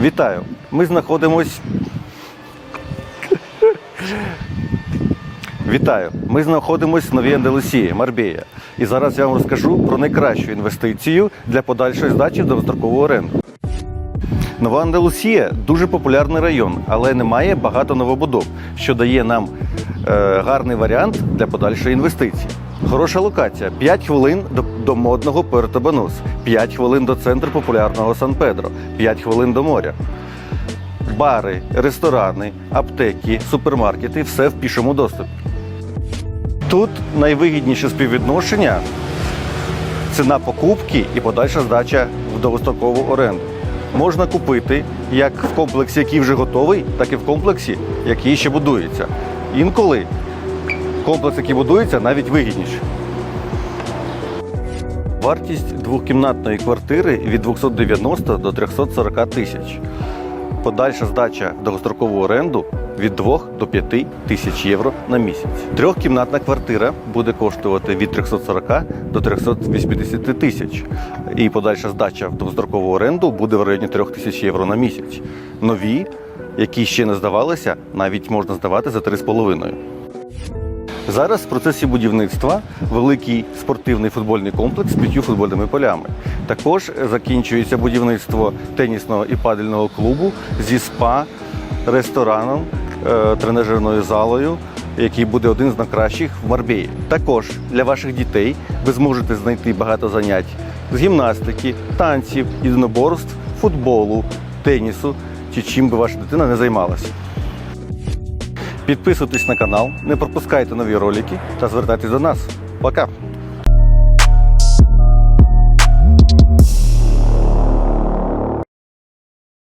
Вітаю! Ми знаходимось. Вітаю! Ми знаходимось в Новій Андалусії, Марбія. І зараз я вам розкажу про найкращу інвестицію для подальшої здачі в довгострокову оренду. Нова Андалусія дуже популярний район, але немає багато новобудов, що дає нам е, гарний варіант для подальшої інвестиції. Хороша локація: 5 хвилин до, до модного Пуерто-Банус, 5 хвилин до центру популярного Сан-Педро, 5 хвилин до моря. Бари, ресторани, аптеки, супермаркети все в пішому доступі. Тут найвигідніше співвідношення ціна покупки і подальша здача в довгострокову оренду. Можна купити як в комплексі, який вже готовий, так і в комплексі, який ще будується. Інколи комплекс, який будується, навіть вигідніше. Вартість двохкімнатної квартири від 290 до 340 тисяч. Подальша здача довгострокову оренду від 2 до 5 тисяч євро на місяць. Трьохкімнатна квартира буде коштувати від 340 до 380 тисяч. І подальша здача в довгострокову оренду буде в районі 3 тисяч євро на місяць. Нові, які ще не здавалися, навіть можна здавати за 3,5. Зараз в процесі будівництва великий спортивний футбольний комплекс з п'ятью футбольними полями. Також закінчується будівництво тенісного і падельного клубу зі спа, рестораном, е, тренажерною залою, який буде один з найкращих в Марбії. Також для ваших дітей ви зможете знайти багато занять з гімнастики, танців, єдиноборств, футболу, тенісу чи чим би ваша дитина не займалася. Підписуйтесь на канал, не пропускайте нові ролики та звертайтесь до нас. Пока!